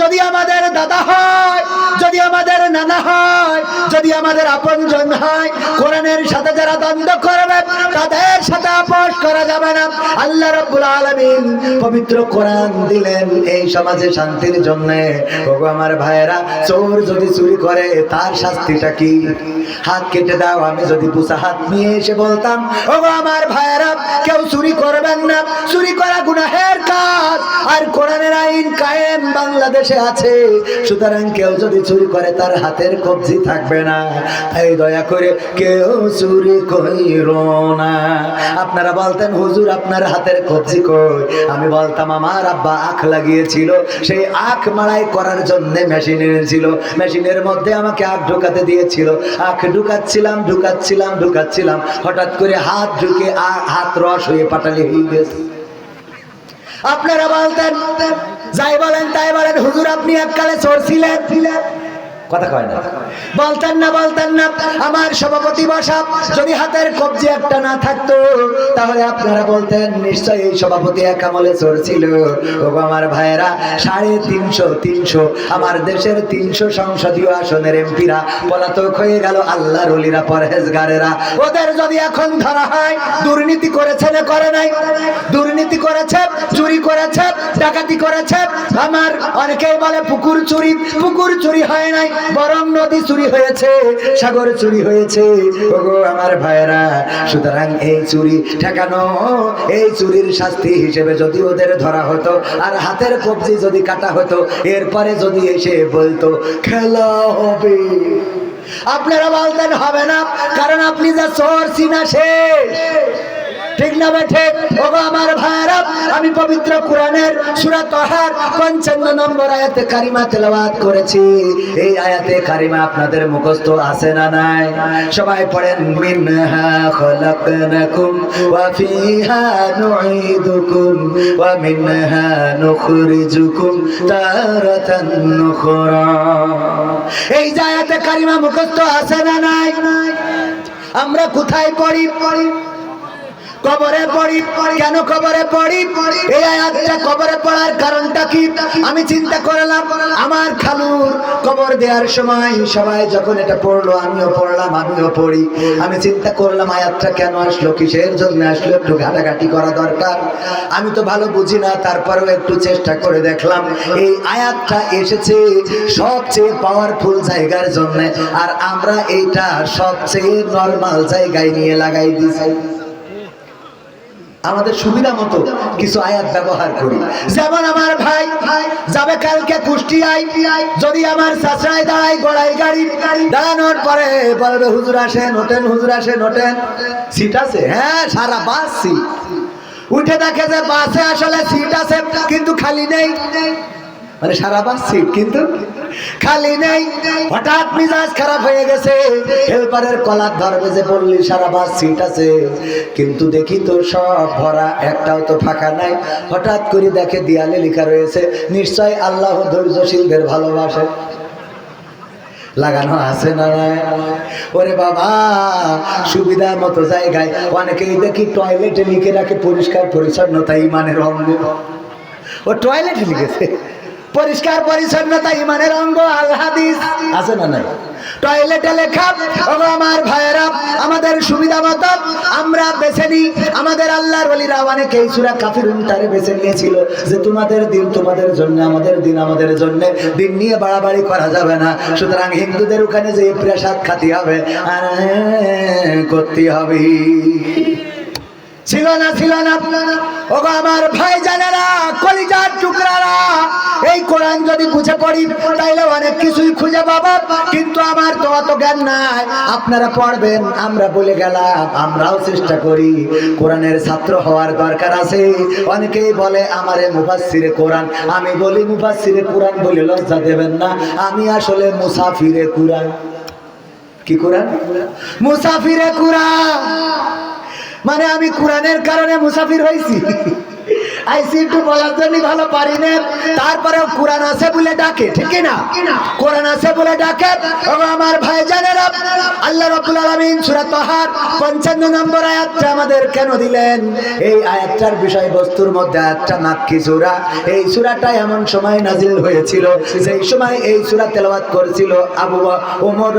যদি আমাদের দাদা হয়, যদি আমাদের নানা হয়, যদি আমাদের আপনজন হয়, কোরআনের সাথে যারা দ্বন্দ্ব করবে, তাদের সাথে আপোষ করা যাবে না। আল্লাহ রাব্বুল আলামিন পবিত্র কোরআন দিলেন এই সমাজে শান্তির জন্য। ওগো আমার ভাইয়েরা, চোর যদি চুরি করে, তার শাস্তিটা কি? হাত কেটে দাও, আমি যদি পুষা হাত নিয়ে এসে বলতাম, ওগো আমার ভাইয়েরা, কেউ চুরি করবেন না। চুরি করা গুনাহের কাজ, আর কোরআনের আইন কায়েম বাংলাদেশে আছে। সুতরাং কেউ যদি চুরি করে, তার হাতের কবজি থাকবে না। তাই দয়া করে কেউ চুরি কইর না। আপনারা বলতেন, হুজুর, আপনার হাতের কবজি কই? আমি বলতাম, আমার আব্বা আখ লাগিয়েছিল। সেই আখ মাড়াই করার জন্য মেশিন এনেছিল। মেশিনের মধ্যে আমাকে আখ ঢোকাতে দিয়েছিল। আখ ঢুকাচ্ছিলাম ঢুকাচ্ছিলাম ঢুকাচ্ছিলাম। হঠাৎ করে হাত ঢুকে হাত রস হয়ে পাটালি হয়ে গেছে। আপনারা বলতেন যাই বলেন তাই বলেন হুজুর আপনি এককালে চোর ছিলেন কথা কয় না। বলতেন না বলতেন না আমার সভাপতি বসা যদি হাতের কবজি একটা না থাকতো তাহলে আপনারা বলতেন নিশ্চয়ই সভাপতি এক আমলে চোর ছিল। আমার ভাইয়েরা সাড়ে তিনশো তিনশো আমার দেশের তিনশো সংসদীয় আসনের এমপিরা পলাতক হয়ে গেল আল্লাহ রলিরা পরহেজগারেরা। ওদের যদি এখন ধরা হয় দুর্নীতি করেছে না করে নাই? দুর্নীতি করেছে চুরি করেছে ডাকাতি করেছে আমার অনেকেই বলে পুকুর চুরি পুকুর চুরি হয় নাই। বরং নদী চুরি হয়েছে, সাগর চুরি হয়েছে। ওগো আমার ভাইয়েরা, সুতরাং এই চুরি ঠেকানো, এই চুরির শাস্তি হিসেবে যদি ওদের ধরা হতো, আর হাতের কবজি যদি কাটা হতো, এরপরে যদি এসে বলতো, খেলা হবে। আপনারা বলতেন, হবে না। কারণ আপনি যা চোর, সিনা শেষ। আমি পবিত্র কোরআনের সূরা তহার 55 নম্বর আয়াতে কারিমা করেছি। এই আয়াতে কারিমা আপনাদের মুখস্থ না নাই? সবাই পড়েন আছে না নাই? আমরা কোথায় পড়ি পড়ি? কবরে পড়ি? কেন কবরে পড়ি? এই আয়াতটা কবরে পড়ার কারণটা কি? আমি চিন্তা করলাম, আমার খালুর কবর দেওয়ার সময় সবাই যখন এটা পড়ল, আমিও পড়লাম, আমিও পড়ি। আমি চিন্তা করলাম, আয়াতটা কেন আসলো, কিসের জন্য আসলো? একটু ঘাটাঘাটি করা দরকার। আমি তো ভালো বুঝি না, তারপরেও একটু চেষ্টা করে দেখলাম। এই আয়াতটা এসেছে সবচেয়ে পাওয়ারফুল জায়গার জন্য, আর আমরা এইটা সবচেয়ে নর্মাল জায়গায় নিয়ে লাগাই দিছি। আমাদের সুবিধা মতো কিছু আয়াত ব্যবহার করি। যেমন আমার ভাই, যাবে কালকে কুষ্টিয়ায়, যদি আমার চাষায় দাঁড়াই গড়াই গাড়ি, দাঁড়ানোর পরে বলবে, হুজুর আসেন হোটেন হুজুর আসেন হোটেন সিট আছে? হ্যাঁ সারা বাস সিট। উঠে দেখে যে বাসে আসলে সিট আছে, কিন্তু খালি নেই। মানে সারা সিট কিন্তু খালি নেই। হঠাৎ মিজাজ খারাপ হয়ে গেছে। হেল্পারের কলার ধরবে যে বললি সারা বাস সিট আছে। কিন্তু দেখি তো সব ভরা, একটাও তো ফাঁকা নাই। হঠাৎ করে দেখে দেয়ালে লেখা রয়েছে, নিশ্চয় আল্লাহ ধৈর্যশীলদের ভালোবাসে। লাগানো আছে না? ওরে বাবা সুবিধা মতো জায়গায় অনেকেই দেখি টয়লেটে লিখে রাখে পরিষ্কার পরিচ্ছন্নতা, ইমানের অঙ্গ। ও টয়লেটে লিখেছে? পরিষ্কার পরিচ্ছন্নতা, ইমানের অঙ্গ, আল হাদিস। আছে না নাই? টয়লেটে লেখা আমার ভাইয়েরা, আমাদের সুবিধা মতো আমরা বেছে নিই। আমাদের আল্লাহর ওলিরা অনেকেই সূরা কাফিরুন তারে বেছে নিয়েছিল যে, তোমাদের দিন তোমাদের জন্য, আমাদের দিন আমাদের জন্য, দিন নিয়ে বাড়াবাড়ি করা যাবে না। সুতরাং হিন্দুদের ওখানে যে প্রেসাদ খাতি হবে, আর করতে হবে ছিল না ছিল না। ওগো আমার ভাই জানেরা, কলিজার টুকরারা। এই কোরআন যদি বুঝে পড়ি, তাইলে অনেক কিছুই খুঁজে পাবো। কিন্তু আমার তো অত জ্ঞান নাই। আপনারা পড়বেন, আমরা বলে গেলাম, আমরাও চেষ্টা করি। কোরআনের ছাত্র হওয়ার দরকার আছে। অনেকেই বলে, আমারে মুফাসসিরে কোরআন। আমি বলি, মুফাসসিরে কোরআন বলে লজ্জা দেবেন না। আমি আসলে মুসাফিরে কোরআন। কি কোরআন? মুসাফিরে কোরআন। মানে আমি কোরআনের কারণে মুসাফির হয়েছি। আইসি একটু বলার জন্য ভালো পারি না। তারপরেও কোরআন আছে বলে ডাকে, ঠিক না কোরআন আছে বলে ডাকে। আমার ভাই জানেরা আল্লাহ রাব্বুল আলামিন সূরা তাহার 55 নম্বর আয়াতটা আমাদের কেন দিলেন? এই আয়াতটার বিষয়বস্তুর মধ্যে একটা মাক্কি সূরা। এই সূরাটা এমন সময় নাজিল হয়েছিল সেই সময় এই সূরা তেলাওয়াত করেছিল আবু ওমর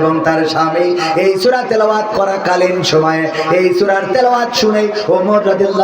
এবং তার স্বামী। এই সূরা তেলাওয়াত করাকালীন সময়ে, এই সূরার তেলাওয়াত শুনে ওমর রাদিয়াল্লাহু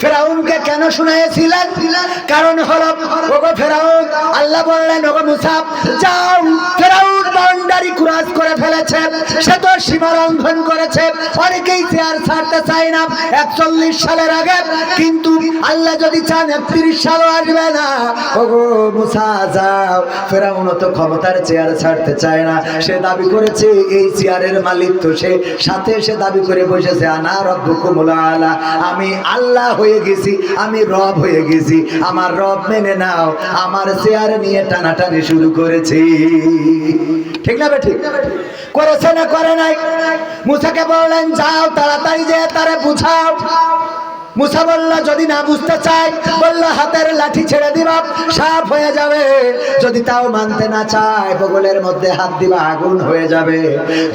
ফেরাউনকে কেন শুনাইয়েছিলেন? কারণ হলো, ওগো ফেরাউন, আল্লাহ বললেন, ওগো মুসা, যাও, ফেরাউন বাউন্ডারি ক্রস করে ফেলেছে, সে তো সীমা লঙ্ঘন করেছে, অনেকেই চেয়ার ছাড়তে না, একচল্লিশ সালের আগে, কিন্তু আল্লাহ যদি চান, একত্রিশ সালও আসবে না। ওগো মুসা, যাও, ফেরাউন তো ক্ষমতার চেয়ার ছাড়তে চায় না, সে দাবি করেছে, এই চেয়ারের মালিক তো সে, সাথে সে দাবি করে বসেছে, আনা রব্বুকুমুল আলা আমি আল্লাহ হয়ে গেছি, আমি রব হয়ে গেছি। আমার রব মেনে নাও, আমার চেয়ার নিয়ে টানাটানি শুরু করেছি। ঠিক না ঠিক? করেছে না করে নাই? মুসাকে বললেন, যাও, তাড়াতাড়ি যে তারে বুঝাও। মুসা বলল যদি না বুঝতে চায়, বলল, হাতের লাঠি ছেড়ে দিবা সাপ হয়ে যাবে। যদি তাও মানতে না চায়, বগলের মধ্যে হাত দিবা, আগুন হয়ে যাবে।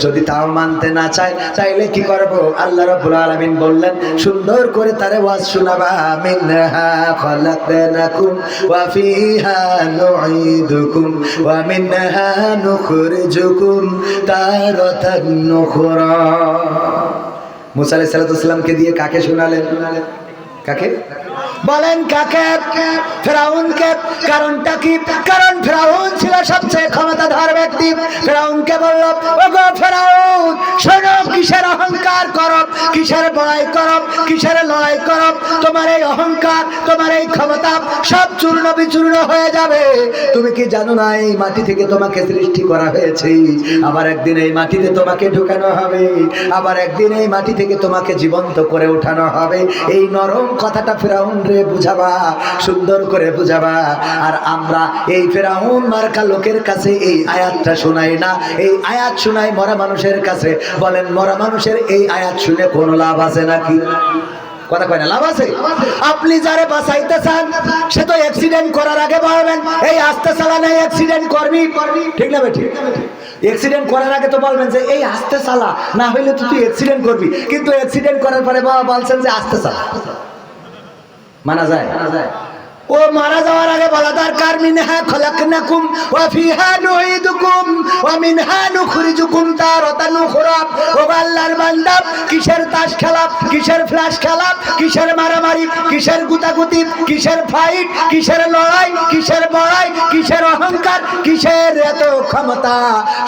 যদি তাও মানতে না চায় চাইলে কি করব? আল্লাহ রাব্বুল আলামিন বললেন, সুন্দর করে তারে ওয়াজ শোনাবা, মিনহা খলাকনাকুম ওয়া ফিহা নুঈদুকুম ওয়া মিনহা নুখরিজুকুম তারাতান নুখরা। মুসা আলি সালাতামকে দিয়ে কাকে শোনালেন? কাকে? বলেন কাকে? ফেরাউনকে। কারণটা কি? কারণ ফেরাউন ছিল সবচেয়ে ক্ষমতাধর ব্যক্তি ফেরাউনকে বলল, ওগো ফেরাউন, শোনো, কিসের অহংকার করো? কিসের বড়াই করো? কিসের লড়াই করো? তোমার এই অহংকার, তোমার এই ক্ষমতা সব চূর্ণ বিচূর্ণ হয়ে যাবে। তুমি কি জানো না, এই মাটি থেকে তোমাকে সৃষ্টি করা হয়েছে? আবার একদিন এই মাটিতে তোমাকে ঢুকানো হবে। আবার একদিন এই মাটি থেকে তোমাকে জীবন্ত করে উঠানো হবে। এই নরম কথাটা ফেরাউন রে বুঝাবা, সুন্দর করে বুঝাবা। আর আমরা এই ফেরাউন মার্কা লোকের কাছে এই আয়াতটা শোনাই না, এই আয়াত শোনাই মরা মানুষের কাছে। বলেন, মরা মানুষের এই আয়াত শুনে কোনো লাভ আছে নাকি? কথা কয় না, লাভ আছে? আপনি যারে বাঁচাইতে চান, সে তো অ্যাক্সিডেন্ট করার আগে বলবেন, এই আস্তে অ্যাক্সিডেন্ট করবি? ঠিক না ঠিক অ্যাক্সিডেন্ট করার আগে তো বলবেন যে, এই আস্তে চালা, না হইলে তো তুই অ্যাক্সিডেন্ট করবি। কিন্তু অ্যাক্সিডেন্ট করার পরে বাবা বলছেন যে, আস্তে চালা। মানা যায় মানা যায়? ও মারা যাওয়ার আগে বলা দরকার, মিনহা খলাকনাকুম ওয়া ফিহা নুঈদুকুম ওয়া মিনহা নুখরিজুকুম তারাতান উখরা। ও আল্লাহর বান্দা, কিসের তাস খেলা, কিসের ফ্ল্যাশ খেলা, কিসের মারামারি, কিসের গুতাগুতি, কিসের ফাইট কিসের লড়াই, কিসের বড়াই, কিসের অহংকার, কিসের এত ক্ষমতা?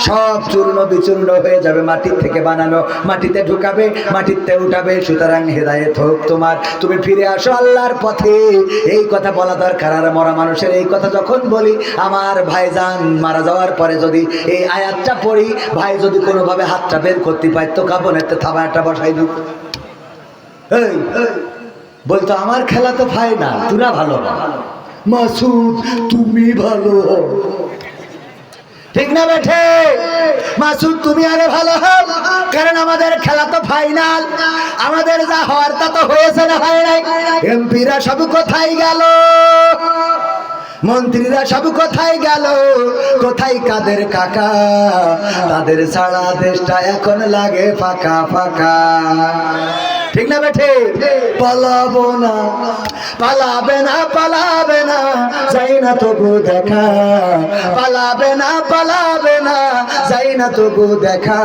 সব চূর্ণ বিচূর্ণ হয়ে যাবে মাটি থেকে বানানো। মাটিতে ঢুকাবে, মাটিতে উঠাবে, সুতরাং হেদায়েত হোক তোমার। তুমি ফিরে আসো আল্লাহর পথে। এই কথা দরকার। আর মরা মানুষের এই কথা যখন বলি, আমার ভাইজান মারা যাওয়ার পরে যদি এই আয়াতটা পড়ি, ভাই যদি কোনোভাবে হাতটা বের করতে পারতো তো থাবা থাবাটা বসাই দিব। এই বলতো, আমার খেলা তো ভাই না, তোরা ভালো মাসুদ, তুমি ভালো। ঠিক না বেঠে? মাসুদ, তুমি আরে ভালো হও, কারণ আমাদের খেলা তো ফাইনাল আমাদের যা হওয়ার তা তো হয়েছে না, হয় নাই? এমপিরা সব কোথায় গেল? মন্ত্রীরা সব কোথায় গেল? কোথায় কাদের কাকা? তাদের সারা দেশটা এখন লাগে ফাঁকা ফাঁকা। ঠিক না বেঠে? পালাবো না, পালাবে না পালাবে না, যাই না তবু দেখা। পালাবে না পালাবে না, যাই না তবু দেখা।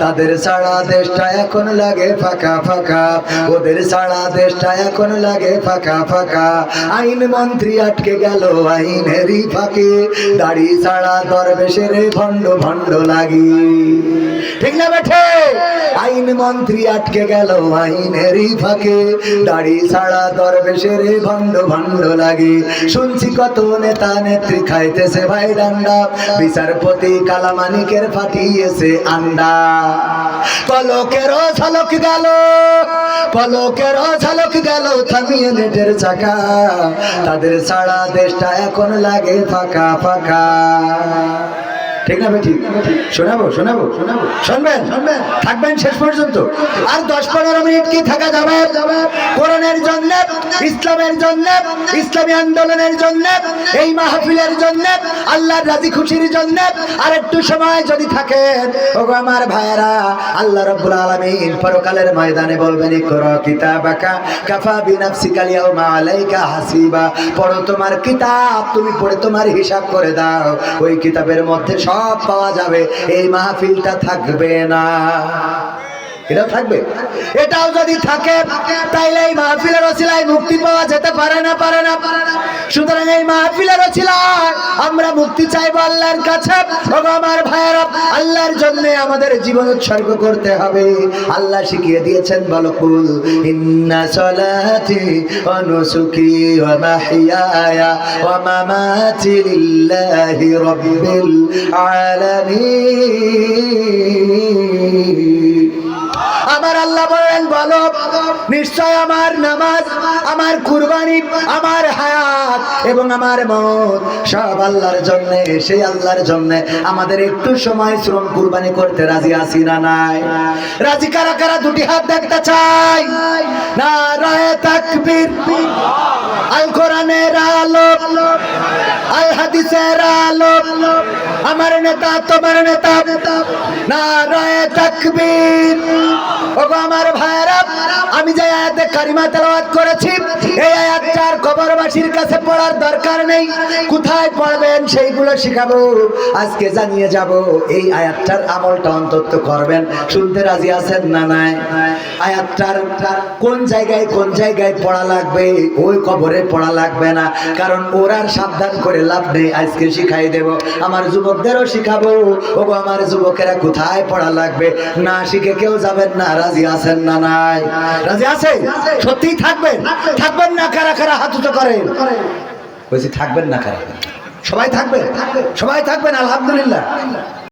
তাদের ছাড়া দেশটা এখন লাগে ফাঁকা ফাঁকা। ওদের সারা দেশটা এখন লাগে ফাঁকা ফাঁকা। আইন মন্ত্রী আটকে গেল আইনেরই ফাঁকে। দাড়ি ছাড়া দরবেশের ভণ্ড ভণ্ড লাগি। ঠিক না বেঠে? আইন মন্ত্রী আটকে গেল মাইনেরই ফাঁকে, দাড়ি ছাড়া দরবেশের ভণ্ড ভণ্ড লাগে। শুনছি কত নেতা নেত্রী খাইতেছে ভাই ডান্ডা, বিচারপতি কালামানিকের ফাটিয়েছে আন্ডা। পলকেরও ঝলক গেল পলকেরও ঝলক গেল, থামিয়ে নেটের চাকা। তাদের ছাড়া দেশটা এখন লাগে ফাঁকা ফাঁকা। ঠিক না ঠিক শোনাবো শোনাবো শোনাবো। শুনবেন শুনবেন, থাকবেন শেষ পর্যন্ত। আর দশ পনেরো মিনিট কি থাকা যাবে? জন্য, ইসলামের জন্য, ইসলামী আন্দোলনের জন্য, এই মাহফিলের জন্য, আল্লাহর রাজি খুশির জন্য, আর একটু সময় যদি থাকেন ওগো আমার ভাইয়েরা, আল্লাহ রব্বুল আলামিন পরকালের ময়দানে বলবেন, ইকরা কিতাবাকা কাফা বিনাফসিকা ইয়াউমা আলাইকা হাসিবা। পড়ো তোমার কিতাব, তুমি পড়ে তোমার হিসাব করে দাও। ওই কিতাবের মধ্যে সব পাওয়া যাবে। এই মাহফিলটা থাকবে না। এটাও থাকবে? এটাও যদি থাকে, তাইলে এই মাহফিলের ওসিলায় মুক্তি পাওয়া যেতে পারে না পারে না। সুতরাং এই মাহফিলের ওসিলায় আমরা মুক্তি চাইব আল্লাহর কাছে। আমার ভাইয়েরা, আল্লাহর জন্য আমাদের জীবন উৎসর্গ করতে হবে। আল্লাহ শিখিয়ে দিয়েছেন, বলো কুল, ইন্না সলাতি ওয়া নুসুকি ওয়া মাহইয়ায়া ওয়া মামাতি লিল্লাহি রাব্বিল আলামিন। আমার আল্লাহ বলেন বলো নিশ্চয় আমার নামাজ আমার কুরবানি, আমার হায়াত এবং আমার মত, সব আল্লাহর জন্য, সেই আল্লাহর জন্য আমাদের একটু সময় শ্রম কুরবানি করতে রাজি আছি না নাই? রাজি কারা কারা দুটি হাত দেখতে চাই? না রায় তাকবীর, আল কোরআনের আলো আল হাদিসের আলো আমার নেতা, তোমার নেতা না রায় তাকবীর। ওগো আমার ভাইরা আমি যে আয়াতে কারিমা তেলাওয়াত করেছি এই আয়াতটার কবরবাসীর কাছে পড়ার দরকার নেই। কোথায় পড়বেন সেইগুলো শিখাবো। আজকে জানিয়ে যাব, এই আয়াতটার আমলটা অন্তত করবেন। শুনতে রাজি আছেন না নাই? আয়াতটার কোন জায়গায় কোন জায়গায় পড়া লাগবে, ওই কবরে পড়া লাগবে না। কারণ ওরার সাবধান করে লাভ নেই, আজকে শিখাই দেব। আমার যুবকদেরও শিখাবো, ওগো আমার যুবকেরা কোথায় পড়া লাগবে? না শিখে কেউ যাবেন না, রাজি আছেন না নাই? রাজি আছে? সত্যিই থাকবেন? থাকবেন না কারা কারা হাত উঁচু করেন বলছি থাকবেন না কারা? সবাই থাকবেন সবাই থাকবেন আলহামদুলিল্লাহ।